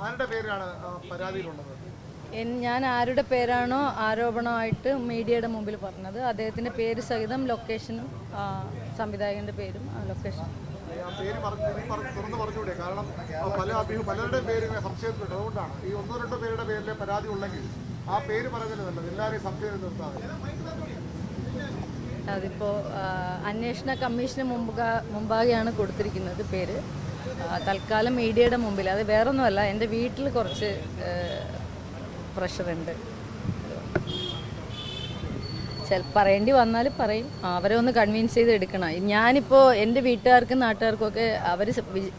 ആരുടെ പേരാണ് ആ, പരാതിയിലുള്ളത്? ഞാൻ ആരുടെ പേരാണോ ആരോപണമായിട്ട് മീഡിയയുടെ മുമ്പിൽ പറഞ്ഞത്. അദ്ദേഹത്തിന്റെ പേര് സഹിതം ലൊക്കേഷനും ആ, സംവിധായകന്റെ പേരും ലൊക്കേഷൻ അതിപ്പോ പേര് പറഞ്ഞുകൂടെ? കാരണം പല അഭി- പലരുടെ പേര് സംശയത്തിലുണ്ട് അതുകൊണ്ടാണ് ഈ ഒന്നോ രണ്ടോ പേരുടെ പേരിലെ പരാതി ഉണ്ടെങ്കിൽ ആ പേര് പറയുന്നത് നല്ലത്. എല്ലാവരെയും സംശയം നിർത്താതെ അതിപ്പോൾ അന്വേഷണ കമ്മീഷന് മുമ്പ് മുമ്പാകെയാണ് കൊടുത്തിരിക്കുന്നത് പേര്. തൽക്കാലം മീഡിയയുടെ മുമ്പിൽ. അത് വേറൊന്നുമല്ല എന്റെ വീട്ടിൽ കുറച്ച് പ്രഷറുണ്ട്. പറയേണ്ടി വന്നാൽ പറയും. അവരെ ഒന്ന് കൺവിൻസ് ചെയ്ത് എടുക്കണം. ഞാനിപ്പോൾ എന്റെ വീട്ടുകാർക്കും നാട്ടുകാർക്കും ഒക്കെ അവർ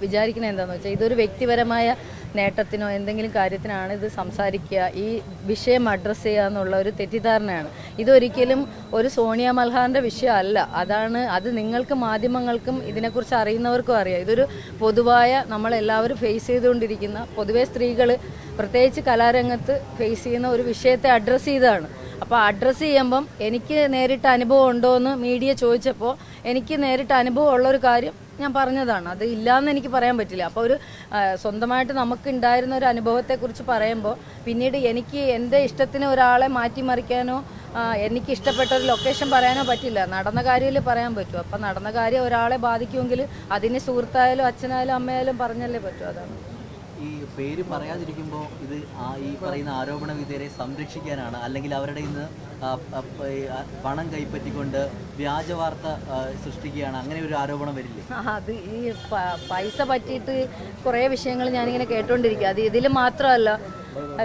വിചാരിക്കുന്നത് എന്താണെന്ന് വെച്ചാൽ ഇതൊരു വ്യക്തിപരമായ നേട്ടത്തിനോ എന്തെങ്കിലും കാര്യത്തിനാണ് ഇത് സംസാരിക്കുക. ഈ വിഷയം അഡ്രസ്സ് ചെയ്യുക എന്നുള്ള ഒരു തെറ്റിദ്ധാരണയാണ്. ഇതൊരിക്കലും ഒരു സോണിയ മൽഹാറിന്റെ വിഷയമല്ല അതാണ് അത് നിങ്ങൾക്ക് മാധ്യമങ്ങൾക്കും ഇതിനെക്കുറിച്ച് അറിയുന്നവർക്കും അറിയാം. ഇതൊരു പൊതുവായ നമ്മളെല്ലാവരും ഫേസ് ചെയ്തുകൊണ്ടിരിക്കുന്ന പൊതുവേ സ്ത്രീകൾ പ്രത്യേകിച്ച് കലാരംഗത്ത് ഫേസ് ചെയ്യുന്ന ഒരു വിഷയത്തെ അഡ്രസ്സ് ചെയ്തതാണ്. അപ്പോൾ അഡ്രസ്സ് ചെയ്യുമ്പം എനിക്ക് നേരിട്ട് അനുഭവം ഉണ്ടോ എന്ന് മീഡിയ ചോദിച്ചപ്പോൾ എനിക്ക് നേരിട്ട് അനുഭവം ഉള്ളൊരു കാര്യം ഞാൻ പറഞ്ഞതാണ്. അത് ഇല്ലയെന്ന് എനിക്ക് പറയാൻ പറ്റില്ല. അപ്പോൾ ഒരു സ്വന്തമായിട്ട് നമുക്ക് ഉണ്ടായിരുന്ന ഒരു അനുഭവത്തെക്കുറിച്ച് പറയുമ്പോൾ പിന്നീട് എനിക്ക് എന്റെ ഇഷ്ടത്തിന് ഒരാളെ മാറ്റിമറിക്കാനോ എനിക്ക് ഇഷ്ടപ്പെട്ട ഒരു ലൊക്കേഷൻ പറയാനോ പറ്റില്ല. നടന്ന കാര്യമല്ലേ പറയാൻ പറ്റും. അപ്പം നടന്ന കാര്യം ഒരാളെ ബാധിക്കുമെങ്കിൽ അതിന് സുഹൃത്തായാലും അച്ഛനായാലും അമ്മയായാലും പറഞ്ഞല്ലേ പറ്റൂ. അതാണ്. ഈ പേര് പറയാതിരിക്കുമ്പോൾ ഇത് ആ ഈ പറയുന്ന ആരോപണ വിധേയരെ സംരക്ഷിക്കാനാണ്. അല്ലെങ്കിൽ അവരുടെ ഇന്ന് പണം കൈപ്പറ്റിക്കൊണ്ട് വ്യാജ വാർത്ത സൃഷ്ടിക്കുകയാണ്. അങ്ങനെ ഒരു ആരോപണം വരില്ലേ? അത് ഈ പൈസ പറ്റിയിട്ട് കുറേ വിഷയങ്ങൾ ഞാനിങ്ങനെ കേട്ടോണ്ടിരിക്കുക അത് ഇതിൽ മാത്രമല്ല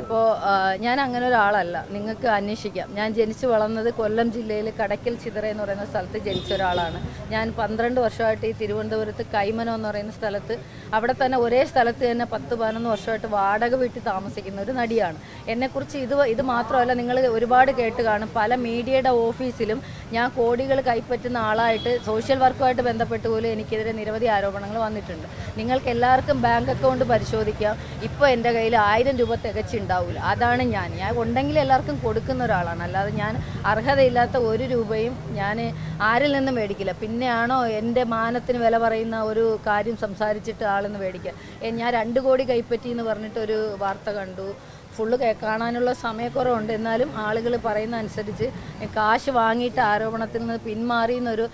ഇപ്പോൾ ഞാൻ അങ്ങനെ ഒരാളല്ല. നിങ്ങൾക്ക് അന്വേഷിക്കാം. ഞാൻ ജനിച്ചു വളർന്നത് കൊല്ലം ജില്ലയിൽ കടക്കൽ ചിതറ എന്ന് പറയുന്ന സ്ഥലത്ത് ജനിച്ച ഒരാളാണ്. ഞാൻ പന്ത്രണ്ട് വർഷമായിട്ട് ഈ തിരുവനന്തപുരത്ത് കൈമനം എന്ന് പറയുന്ന സ്ഥലത്ത് അവിടെ തന്നെ ഒരേ സ്ഥലത്ത് തന്നെ പത്ത് പതിനൊന്ന് വർഷമായിട്ട് വാടക വീട്ടിൽ താമസിക്കുന്ന ഒരു നടിയാണ്. എന്നെക്കുറിച്ച് ഇത് ഇത് മാത്രമല്ല നിങ്ങൾ ഒരുപാട് കേട്ട് കാണും. പല മീഡിയയുടെ ഓഫീസിലും ഞാൻ കോടികൾ കൈപ്പറ്റുന്ന ആളായിട്ട് സോഷ്യൽ വർക്കുമായിട്ട് ബന്ധപ്പെട്ട് പോലും എനിക്കെതിരെ നിരവധി ആരോപണങ്ങൾ വന്നിട്ടുണ്ട്. നിങ്ങൾക്ക് എല്ലാവർക്കും ബാങ്ക് അക്കൗണ്ട് പരിശോധിക്കാം. ഇപ്പോൾ എന്റെ കയ്യിൽ ആയിരം രൂപ തികച്ചുണ്ടാവില്ല അതാണ് ഞാൻ. ഞാൻ ഉണ്ടെങ്കിൽ എല്ലാവർക്കും കൊടുക്കുന്ന ഒരാളാണ്. അല്ലാതെ ഞാൻ അർഹതയില്ലാത്ത ഒരു രൂപയും ഞാൻ ആരിൽ നിന്നും മേടിക്കില്ല. പിന്നെയാണോ എന്റെ മാനത്തിന് വില പറയുന്ന ഒരു കാര്യം സംസാരിച്ചിട്ട് ആളെന്ന് മേടിക്കുക ഞാൻ രണ്ട് കോടി കൈപ്പറ്റി എന്ന് പറഞ്ഞിട്ട് ഒരു വാർത്ത കണ്ടു. ഫുള്ള് കാണാനുള്ള സമയക്കുറവുണ്ട്. എന്നാലും ആളുകൾ പറയുന്ന അനുസരിച്ച് കാശ് വാങ്ങിയിട്ട് ആരോപണത്തിൽ നിന്ന് പിന്മാറി എന്നൊരു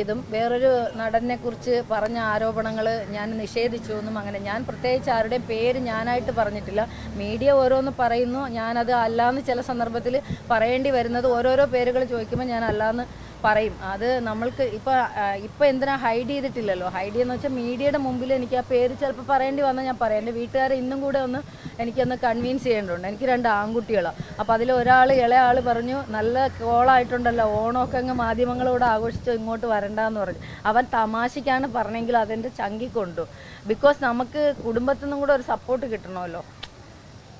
ഇതും വേറൊരു നടനെ കുറിച്ച് പറഞ്ഞ ആരോപണങ്ങൾ ഞാൻ നിഷേധിച്ചു എന്നും അങ്ങനെ. ഞാൻ പ്രത്യേകിച്ച് ആരുടെയും പേര് ഞാനായിട്ട് പറഞ്ഞിട്ടില്ല. മീഡിയ ഓരോന്ന് പറയുന്നു. ഞാനത് അല്ലാന്ന് ചില സന്ദർഭത്തിൽ പറയേണ്ടി വരുന്നത് ഓരോരോ പേരുകൾ ചോദിക്കുമ്പോൾ ഞാൻ അല്ലാന്ന് പറയും. അത് നമ്മൾക്ക് ഇപ്പോൾ ഇപ്പോൾ എന്തിനാ ഹൈഡ് ചെയ്തിട്ടില്ലല്ലോ? ഹൈഡ് ചെയ്യുന്ന വെച്ചാൽ മീഡിയയുടെ മുമ്പിൽ എനിക്ക് ആ പേര് ചിലപ്പോൾ പറയേണ്ടി വന്നാൽ ഞാൻ പറയാം. എന്റെ വീട്ടുകാരെ ഇന്നും കൂടെ ഒന്ന് എനിക്കൊന്ന് കൺവിൻസ് ചെയ്യേണ്ടതുണ്ട്. എനിക്ക് രണ്ട് ആൺകുട്ടികളാണ് അപ്പോൾ അതിൽ ഒരാൾ ഇളയ ആൾ പറഞ്ഞു നല്ല കോളായിട്ടുണ്ടല്ലോ ഓണമൊക്കെ അങ്ങ് മാധ്യമങ്ങളോട് ആഘോഷിച്ച് ഇങ്ങോട്ട് വരണ്ടെന്ന് പറഞ്ഞു. അവൻ തമാശയ്ക്കാണ് പറഞ്ഞെങ്കിൽ അതെന്റെ ചങ്കി കൊണ്ടു ബിക്കോസ് നമുക്ക് കുടുംബത്തിൽ നിന്നും കൂടെ ഒരു സപ്പോർട്ട് കിട്ടണമല്ലോ.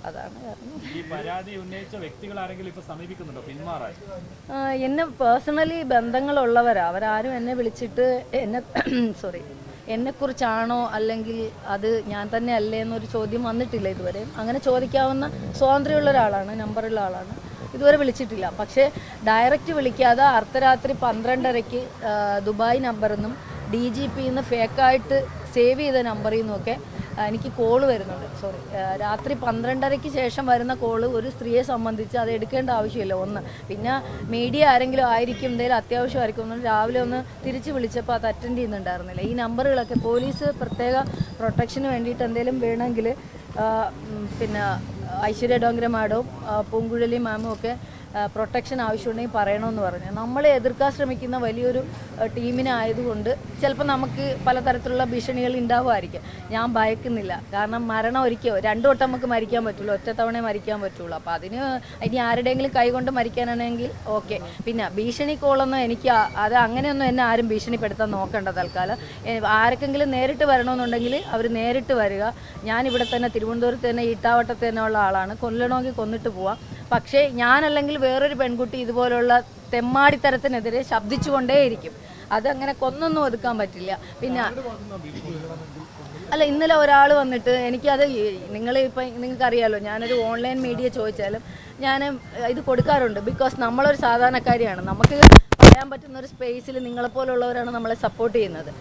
അതാണ് കാരണം. ഈ പരാതി ഉന്നയിച്ച വ്യക്തികൾ ആരെങ്കിലും ഇപ്പൊ സമീപിക്കുന്നുണ്ടോ? പിന്മാറാൻ? ആ, എന്നെ പേഴ്സണലി ബന്ധങ്ങളുള്ളവരാ. അവരാരും എന്നെ വിളിച്ചിട്ട് എന്നെ സോറി എന്നെക്കുറിച്ചാണോ അല്ലെങ്കിൽ അത് ഞാൻ തന്നെ അല്ലേ എന്നൊരു ചോദ്യം വന്നിട്ടില്ല ഇതുവരെ. അങ്ങനെ ചോദിക്കാവുന്ന സ്വാതന്ത്ര്യമുള്ള ഒരാളാണ് നമ്പറുള്ള ആളാണ്. ഇതുവരെ വിളിച്ചിട്ടില്ല. പക്ഷേ ഡയറക്റ്റ് വിളിക്കാതെ അർദ്ധരാത്രി പന്ത്രണ്ടരയ്ക്ക് ദുബായ് നമ്പറിൽ നിന്നും ഡി ജി പിന്ന് ഫേക്കായിട്ട് സേവ് ചെയ്ത നമ്പറിൽ നിന്നൊക്കെ എനിക്ക് കോൾ വരുന്നുണ്ട്. സോറി രാത്രി പന്ത്രണ്ടരയ്ക്ക് ശേഷം വരുന്ന കോൾ ഒരു സ്ത്രീയെ സംബന്ധിച്ച് അത് എടുക്കേണ്ട ആവശ്യമില്ല. ഒന്ന് പിന്നെ മീഡിയ ആരെങ്കിലും ആയിരിക്കും എന്തെങ്കിലും അത്യാവശ്യമായിരിക്കും എന്ന് രാവിലെ ഒന്ന് തിരിച്ച് വിളിച്ചപ്പോൾ അത് അറ്റൻഡ് ചെയ്യുന്നുണ്ടായിരുന്നില്ല. ഈ നമ്പറുകളൊക്കെ പോലീസ് പ്രത്യേക പ്രൊട്ടക്ഷന് വേണ്ടിയിട്ട് എന്തെങ്കിലും വേണമെങ്കിൽ പിന്നെ ഐശ്വര്യ ഡോങ്കര മാഡവും പൂങ്കുഴലി മാമും ഒക്കെ പ്രൊട്ടക്ഷൻ ആവശ്യമുണ്ടെങ്കിൽ പറയണമെന്ന് പറഞ്ഞു. നമ്മളെ എതിർക്കാൻ ശ്രമിക്കുന്ന വലിയൊരു ടീമിനായതുകൊണ്ട് ചിലപ്പോൾ നമുക്ക് പലതരത്തിലുള്ള ഭീഷണികൾ ഉണ്ടാവുമായിരിക്കും. ഞാൻ ഭയക്കുന്നില്ല. കാരണം മരണം ഒരിക്കൽ രണ്ടു വട്ടം നമുക്ക് മരിക്കാൻ പറ്റുള്ളൂ. ഒറ്റ തവണ മരിക്കാൻ പറ്റുള്ളൂ. അപ്പോൾ അതിന് ഇനി ആരുടെയെങ്കിലും കൈകൊണ്ട് മരിക്കാനാണെങ്കിൽ ഓക്കെ. പിന്നെ ഭീഷണി കോളൊന്നും എനിക്ക് അത് അങ്ങനെയൊന്നും എന്നെ ആരും ഭീഷണിപ്പെടുത്താൻ നോക്കണ്ട തൽക്കാലം. ആർക്കെങ്കിലും നേരിട്ട് വരണമെന്നുണ്ടെങ്കിൽ അവർ നേരിട്ട് വരിക. ഞാൻ ഇവിടെ തന്നെ തിരുവനന്തപുരത്ത് തന്നെ ഈട്ടാവട്ടത്ത് തന്നെ ഉള്ള ആളാണ്. കൊല്ലണമെങ്കിൽ കൊന്നിട്ട് പോവാം. പക്ഷേ ഞാനല്ലെങ്കിൽ വേറൊരു പെൺകുട്ടി ഇതുപോലുള്ള തെമ്മാടിത്തരത്തിനെതിരെ ശബ്ദിച്ചുകൊണ്ടേയിരിക്കും. അതങ്ങനെ കൊന്നൊന്നും ഒതുക്കാൻ പറ്റില്ല. പിന്നെ അല്ല ഇന്നലെ ഒരാൾ വന്നിട്ട് എനിക്കത് നിങ്ങൾ ഇപ്പം നിങ്ങൾക്ക് അറിയാലോ ഞാനൊരു ഓൺലൈൻ മീഡിയ ചോദിച്ചാലും ഞാൻ ഇത് കൊടുക്കാറുണ്ട്. ബിക്കോസ് നമ്മളൊരു സാധാരണക്കാരിയാണ്. നമുക്ക് പറയാൻ പറ്റുന്ന ഒരു സ്പേസിൽ നിങ്ങളെപ്പോലുള്ളവരാണ് നമ്മളെ സപ്പോർട്ട് ചെയ്യുന്നത്.